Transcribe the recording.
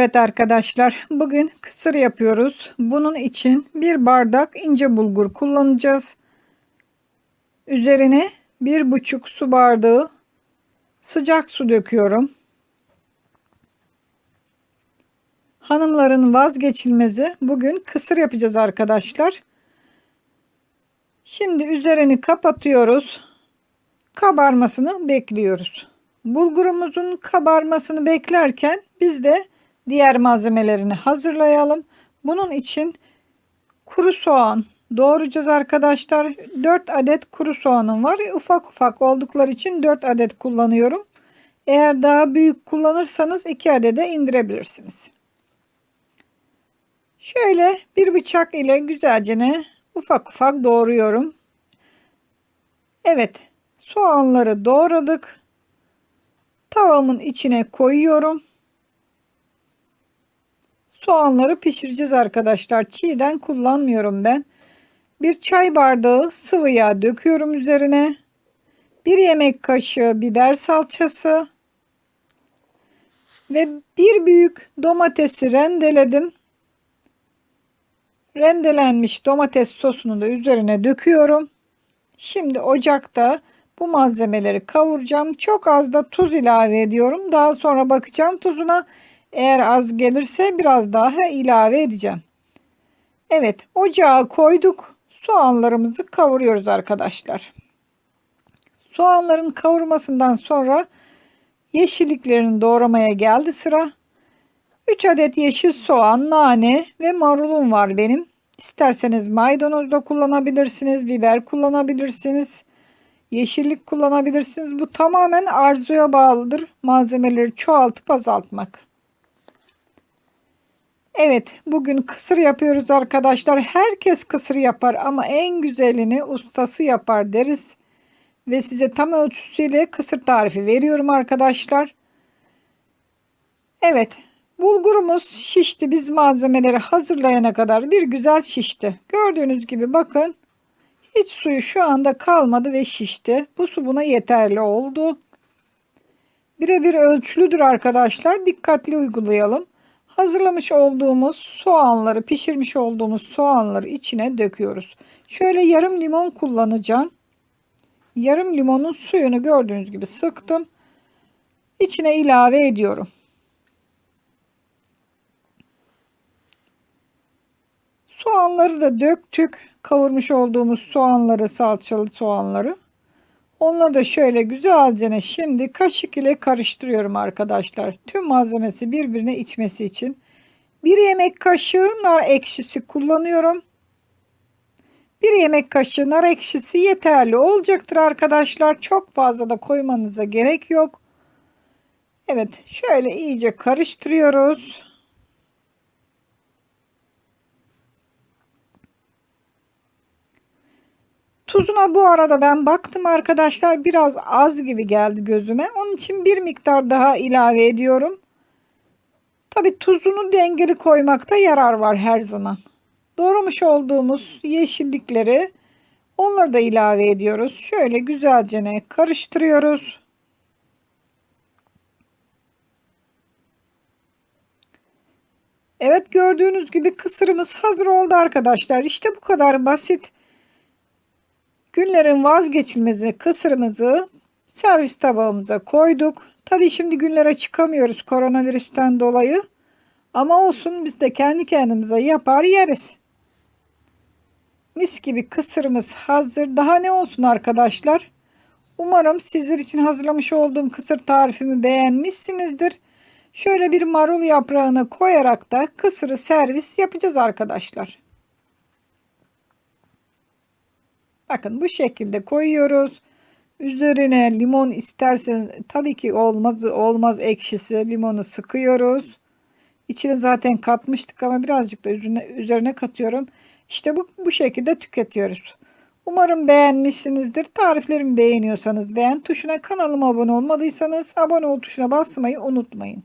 Evet arkadaşlar bugün kısır yapıyoruz. Bunun için bir bardak ince bulgur kullanacağız. Üzerine bir buçuk su bardağı sıcak su döküyorum. Hanımların vazgeçilmezi bugün kısır yapacağız arkadaşlar. Şimdi üzerini kapatıyoruz. Kabarmasını bekliyoruz. Bulgurumuzun kabarmasını beklerken biz de diğer malzemelerini hazırlayalım. Bunun için kuru soğan doğrayacağız arkadaşlar. 4 adet kuru soğanım var. Ufak ufak oldukları için 4 adet kullanıyorum. Eğer daha büyük kullanırsanız 2 adede indirebilirsiniz. Şöyle bir bıçak ile güzelce ne ufak ufak doğruyorum. Evet soğanları doğradık. Tavamın içine koyuyorum. Soğanları pişireceğiz arkadaşlar. Çiğden kullanmıyorum ben. Bir çay bardağı sıvı yağ döküyorum üzerine. Bir yemek kaşığı biber salçası. Ve bir büyük domatesi rendeledim. Rendelenmiş domates sosunu da üzerine döküyorum. Şimdi ocakta bu malzemeleri kavuracağım. Çok az da tuz ilave ediyorum. Daha sonra bakacağım tuzuna. Eğer az gelirse biraz daha ilave edeceğim. Evet ocağa koyduk. Soğanlarımızı kavuruyoruz arkadaşlar. Soğanların kavurmasından sonra yeşilliklerini doğramaya geldi sıra. 3 adet yeşil soğan, nane ve marulum var benim. İsterseniz maydanoz da kullanabilirsiniz, biber kullanabilirsiniz. Yeşillik kullanabilirsiniz. Bu tamamen arzuya bağlıdır. Malzemeleri çoğaltıp azaltmak. Evet bugün kısır yapıyoruz arkadaşlar. Herkes kısır yapar ama en güzelini ustası yapar deriz. Ve size tam ölçüsüyle kısır tarifi veriyorum arkadaşlar. Evet bulgurumuz şişti. Biz malzemeleri hazırlayana kadar bir güzel şişti. Gördüğünüz gibi bakın hiç suyu şu anda kalmadı ve şişti. Bu su buna yeterli oldu. Birebir ölçülüdür arkadaşlar. Dikkatli uygulayalım. Hazırlamış olduğumuz soğanları, pişirmiş olduğumuz soğanları içine döküyoruz. Şöyle yarım limon kullanacağım. Yarım limonun suyunu gördüğünüz gibi sıktım. İçine ilave ediyorum. Soğanları da döktük kavurmuş olduğumuz soğanları, salçalı soğanları. Onları da şöyle güzelce şimdi kaşık ile karıştırıyorum arkadaşlar. Tüm malzemesi birbirine içmesi için. Bir yemek kaşığı nar ekşisi kullanıyorum. Bir yemek kaşığı nar ekşisi yeterli olacaktır arkadaşlar. Çok fazla da koymanıza gerek yok. Evet şöyle iyice karıştırıyoruz. Tuzuna bu arada ben baktım arkadaşlar biraz az gibi geldi gözüme. Onun için bir miktar daha ilave ediyorum. Tabi tuzunu dengeli koymakta yarar var her zaman. Doğramış olduğumuz yeşillikleri onları da ilave ediyoruz. Şöyle güzelce karıştırıyoruz. Evet gördüğünüz gibi kısırımız hazır oldu arkadaşlar. İşte bu kadar basit. Günlerin vazgeçilmezi kısırımızı servis tabağımıza koyduk. Tabii şimdi günlere çıkamıyoruz koronavirüsten dolayı. Ama olsun biz de kendi kendimize yapar yeriz. Mis gibi kısırımız hazır. Daha ne olsun arkadaşlar? Umarım sizler için hazırlamış olduğum kısır tarifimi beğenmişsinizdir. Şöyle bir marul yaprağını koyarak da kısırı servis yapacağız arkadaşlar. Bakın bu şekilde koyuyoruz. Üzerine limon isterseniz tabii ki olmaz olmaz ekşisi limonu sıkıyoruz. İçine zaten katmıştık ama birazcık da üzerine, üzerine katıyorum. İşte bu, bu şekilde tüketiyoruz. Umarım beğenmişsinizdir. Tariflerimi beğeniyorsanız beğen tuşuna kanalıma abone olmadıysanız abone ol tuşuna basmayı unutmayın.